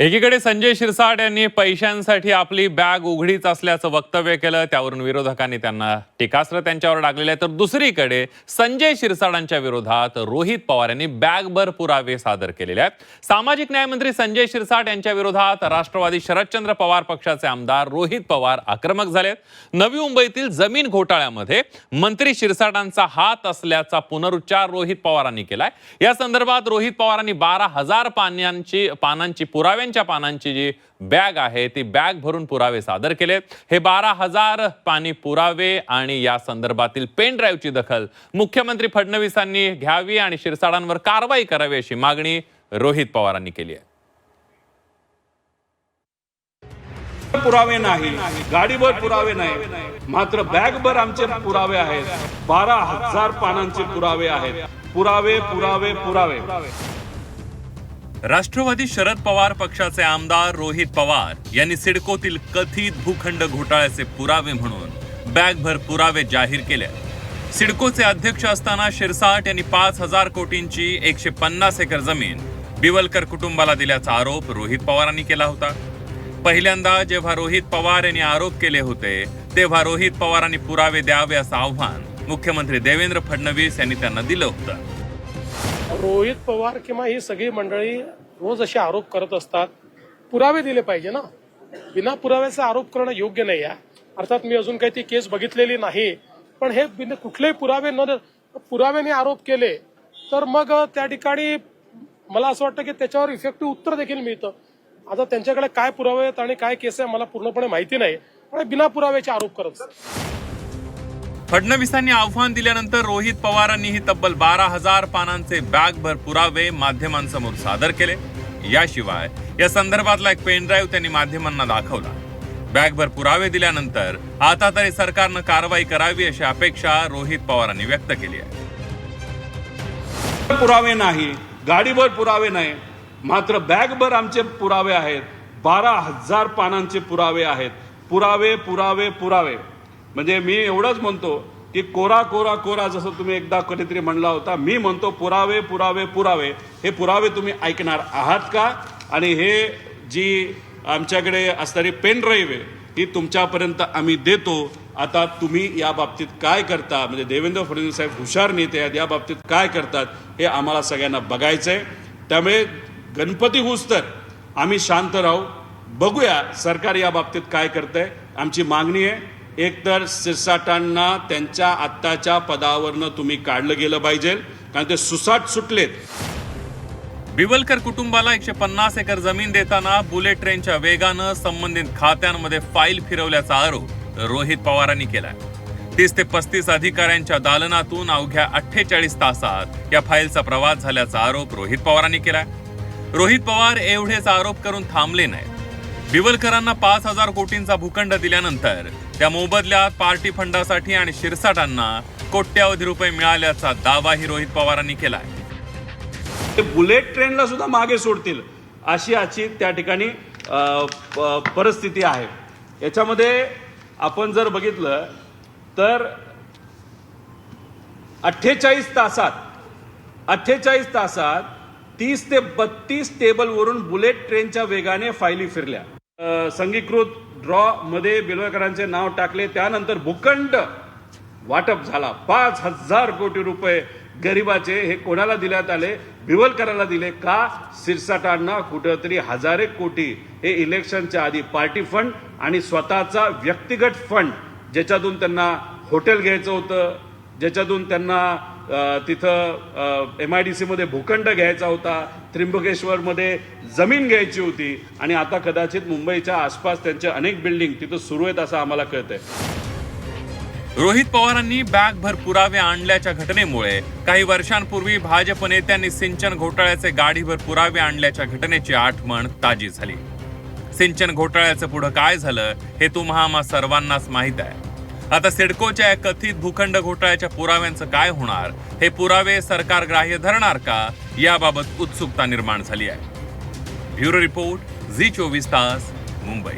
एकीकडे संजय शिरसाट यांनी पैशांसाठी आपली बॅग उघडीच असल्याचं वक्तव्य केलं त्यावरून विरोधकांनी त्यांना टीकास्त्र त्यांच्यावर टाकलेलं आहे. तर दुसरीकडे संजय शिरसाटांच्या विरोधात रोहित पवार यांनी बॅगभर पुरावे सादर केलेले आहेत. सामाजिक न्यायमंत्री संजय शिरसाट यांच्या विरोधात राष्ट्रवादी शरदचंद्र पवार पक्षाचे आमदार रोहित पवार आक्रमक झालेत. नवी मुंबईतील जमीन घोटाळ्यामध्ये मंत्री शिरसाटांचा हात असल्याचा पुनरुच्चार रोहित पवारांनी केलाय. या संदर्भात रोहित पवारांनी बारा हजार पानांची पानांची पुराव्यांच्या पानांची जी बॅग आहे ती बॅग भरून पुरावे सादर केले. हे बारा हजार पाणी पुरावे आणि या संदर्भातील पेन ड्राईव्हची दखल मुख्यमंत्री फडणवीसांनी घ्यावी आणि शिरसाडांवर कारवाई करावी अशी मागणी रोहित पवारांनी केली आहे. पुरावे नाही गाडीभर पुरावे नाही मात्र बॅगभर आमचे पुरावे आहेत. बारा हजार पानांचे पुरावे आहेत. पुरावे पुरावे पुरावे. राष्ट्रवादी शरद पवार पक्षाचे आमदार रोहित पवार यांनी सिडकोतील कथित भूखंड घोटाळ्याचे पुरावे म्हणून बॅगभर पुरावे जाहीर केले. सिडकोचे अध्यक्ष असताना शिरसाट यांनी पाच हजार कोटींची एकशे पन्नास एकर जमीन बिवलकर कुटुंबाला दिल्याचा आरोप रोहित पवारांनी केला होता. पहिल्यांदा जेव्हा रोहित पवार यांनी आरोप केले होते तेव्हा रोहित पवारांनी पुरावे द्यावे असं आव्हान मुख्यमंत्री देवेंद्र फडणवीस यांनी त्यांना दिलं होतं. रोहित पवार किंवा ही सगळी मंडळी रोज असे आरोप करत असतात. पुरावे दिले पाहिजे ना. बिना पुराव्याचा आरोप करणं योग्य नाही आहे. अर्थात मी अजून काही ती केस बघितलेली नाही. पण हे बिना कुठलेही पुरावे न पुराव्याने आरोप केले तर मग त्या ठिकाणी मला असं वाटतं की त्याच्यावर इफेक्टिव्ह उत्तर देखील मिळतं. आता त्यांच्याकडे काय पुरावे आहेत आणि काय केस आहे मला पूर्णपणे माहिती नाही. पण बिना पुराव्याचे आरोप करत असतात. फडणवीसांनी आव्हान दिल्यानंतर रोहित पवारांनीही तब्बल बारा हजार पानांचे बॅगभर पुरावे माध्यमांसमोर सादर केले. याशिवाय या संदर्भातला एक पेनड्राईव्ह त्यांनी माध्यमांना दाखवला. बॅगभर पुरावे दिल्यानंतर आता तरी सरकारनं कारवाई करावी अशी अपेक्षा रोहित पवारांनी व्यक्त केली आहे. पुरावे नाही गाडीभर पुरावे नाही मात्र बॅगभर आमचे पुरावे आहेत. बारा हजार पानांचे पुरावे आहेत. पुरावे पुरावे पुरावे. म्हणजे मी एवढंच म्हणतो की कोरा कोरा कोरा जसं तुम्ही एकदा कधीतरी म्हणला होता मी म्हणतो पुरावे पुरावे पुरावे. हे पुरावे तुम्ही ऐकणार आहात का? आणि हे जी आमच्याकडे असणारी पेन ड्राईव्ह आहे ही तुमच्यापर्यंत आम्ही देतो. आता तुम्ही या बाबतीत काय करता? म्हणजे देवेंद्र फडणवीस साहेब हुशार नेते आहेत या बाबतीत काय करतात? हे आम्हाला सगळ्यांना बघायचं आहे त्यामुळे गणपती तर आम्ही शांत राहू. बघूया सरकार या बाबतीत काय करतंय. आमची मागणी आहे एकतर सिरसाटांना त्यांच्या आत्ताच्या पदावरनं तुम्ही काढलं गेलं पाहिजे कारण ते सुसाट सुटलेत. बिवलकर कुटुंबाला एकशे पन्नास एकर जमीन देताना बुलेट ट्रेनच्या वेगानं संबंधित खात्यांमध्ये फाईल फिरवल्याचा आरोप रोहित पवारांनी केलाय. तीस ते पस्तीस अधिकाऱ्यांच्या दालनातून अवघ्या अठ्ठेचाळीस तासात या फाईलचा प्रवास झाल्याचा आरोप रोहित पवारांनी केलाय. रोहित पवार एवढेच आरोप करून थांबले नाहीत. बिवलकरांना पाच हजार कोटींचा भूखंड दिल्यानंतर त्या मोबदल्यात पार्टी फंडासाठी आणि शिरसाटांना कोट्यावधी रुपये मिळाल्याचा दावाही रोहित पवारांनी केलाय. ते बुलेट ट्रेनला सुद्धा मागे सोडतील अशी आजची त्या ठिकाणी परिस्थिती आहे. याच्यामध्ये आपण जर बघितलं तर अठ्ठेचाळीस तासात अठ्ठेचाळीस तासात तीस ते बत्तीस टेबलवरून बुलेट ट्रेनच्या वेगाने फायली फिरल्या. संगीकृत ड्रॉ मध्ये बिलवेकरांचे नाव टाकले. त्यानंतर भूखंड वाटप झाला. पाच हजार कोटी रुपये गरिबाचे हे कोणाला देण्यात आले? बिवलकरांना दिले का? सिरसाटांना कुठंतरी हजारे कोटी. हे इलेक्शनच्या आधी पार्टी फंड आणि स्वतःचा व्यक्तिगत फंड ज्याच्यातून त्यांना हॉटेल घ्यायचं होतं ज्याच्यातून त्यांना तिथं एम आय डी सीमध्ये भूखंड घ्यायचा होता. त्र्यंबकेश्वरमध्ये जमीन घ्यायची होती. आणि आता कदाचित मुंबईच्या आसपास त्यांचे अनेक बिल्डिंग तिथं सुरू आहेत असं आम्हाला कळतंय. रोहित पवारांनी बॅगभर पुरावे आणल्याच्या घटनेमुळे काही वर्षांपूर्वी भाजप नेत्यांनी सिंचन घोटाळ्याचे गाडीभर पुरावे आणल्याच्या घटनेची आठवण ताजी झाली. सिंचन घोटाळ्याचं पुढं काय झालं हे तुम्हा सर्वांनाच माहीत आहे. आता सिडकोच्या या कथित भूखंड घोटाळ्याच्या पुराव्यांचं काय होणार? हे पुरावे सरकार ग्राह्य धरणार का? याबाबत उत्सुकता निर्माण झाली आहे. ब्युरो रिपोर्ट झी चोवीस तास मुंबई.